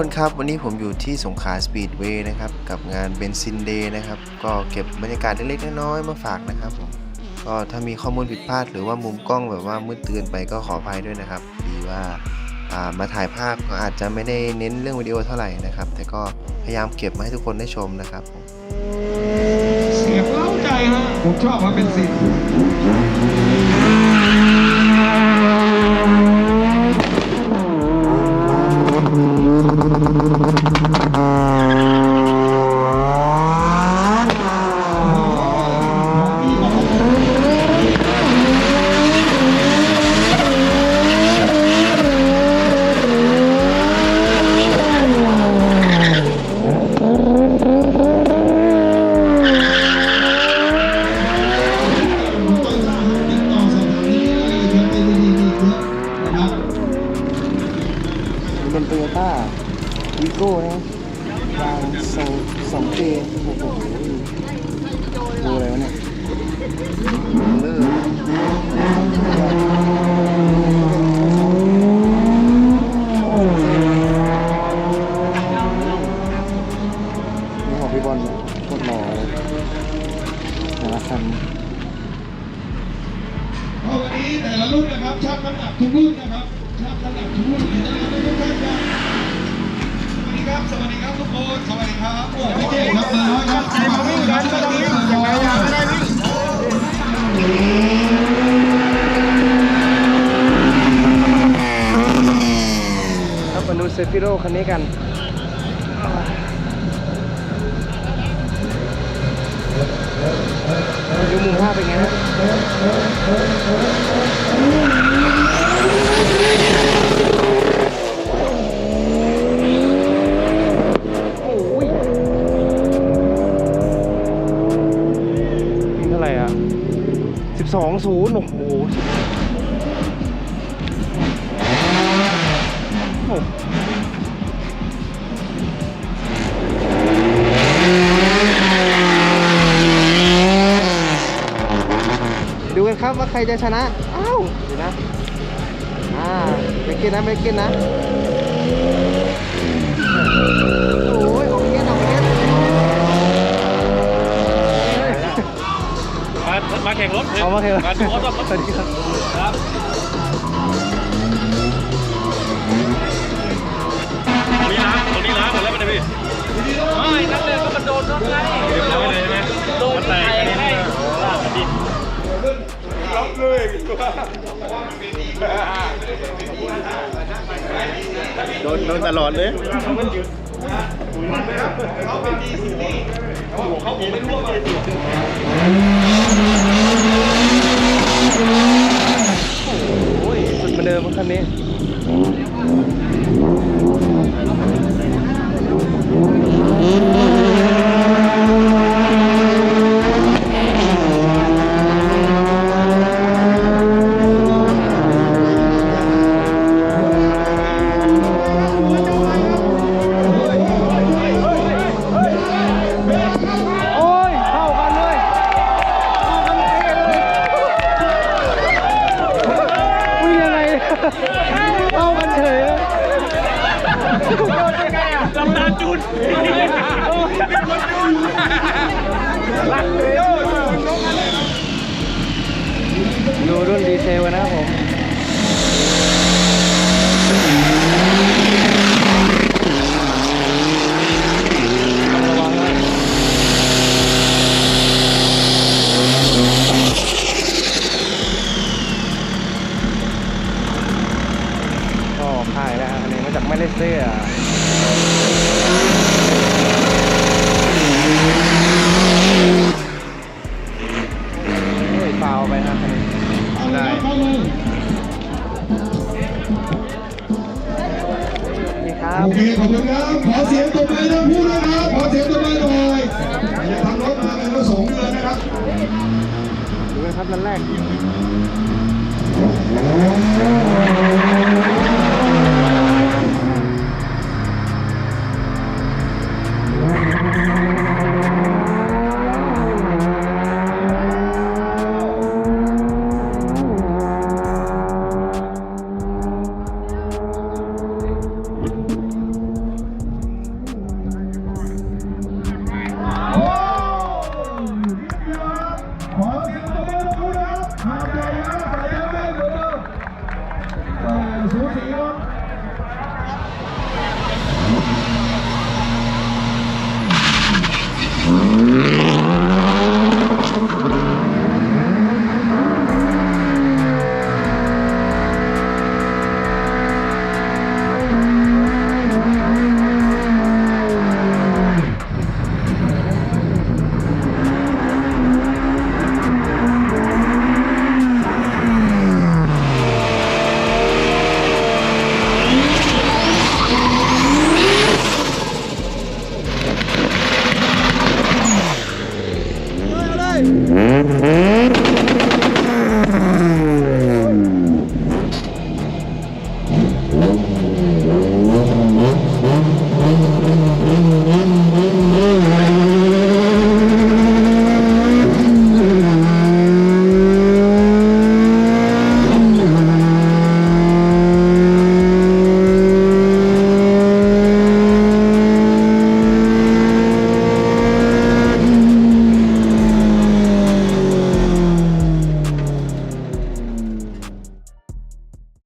กคนครับวันนี้ผมอยู่ที่สงขลาสปีดเวย์นะครับกับงานเบนซินเดย์นะครับก็เก็บบรรยากาศเล็กๆน้อยๆมาฝากนะครับผมก็ถ้ามีข้อมูลผิดพลาดหรือว่ามุมกล้องแบบว่ามืดเตือนไปก็ขออภัยด้วยนะครับดีว่าามาถ่ายภาพก็อาจจะไม่ได้เน้นเรื่องวิดีโอเท่าไหร่นะครับ แต่ก็พยายามเก็บมาให้ทุกคนได้ชมนะครับผมเสียงเล้าใจฮะผมชอบมาเป็นสิติดต่อสถานีได้เลยครับไปดีๆเยอะนะครับ เป็นโตโยต้า โก้นะยางสองสองปีโอ้โหดูอะไรวะเนี่ยเลินี่ของพี่บอลนะโคตรหล่อเลยแต่ละคันวันนี้แต่ละรุ่นนะครับชั่งน้ำหนักทุกรุ่นนะครับชั่งน้ำหนักทุกรุ่นเลยนะครับ ครับ สวัสดีครับทุกคน สวัสดีครับโอ้พี่เจครับเบอร์น้อยครับใจมาวิ่งกันก็ต้องวิ่งอย่างไรอย่างไรวิ่งครับมาดูเซฟิโร่คันนี้กันดูมุมภาพเป็นไงฮะ สองศูนย์โอ้โหดูกันครับว่าใครจะชนะ อ้าวดูนะ อ่าเบรกเกนนะเบรกเกนนะ มามาแข่งรถเอามาเถอะมาดูรถสวัสดีครับครับตรงนี้ล้างตรงนี้ล้างหมดแล้วมันพี่ไม่นั่นเลยก็มันโดนรถไงเรียบร้อยเลยใช่ไหมโดนแตกอันนี้ให้ลากกันดิโดนโดนตลอดเลยโอ้ย สุ เข้ามันเฉยเลยตำนานจุนดูรุ่นดีเซลนนะครับผมต้องระวังนะก็ค่ายแล้วฮะอันนี้มาจากมา เลเซียเฮ้ยฟาวไปครับคันนี้เอาเลยครับเข้าเลยนี่ครัโอบเคขอบคุณครับ ขอเสียงตบมือทั้งผู้ด้วยครับ ขอเสียงตบมือหน่อยอย่าทำรถมาเป็นประสงค์เลยนะครับ ดูกันครับนันแรกโ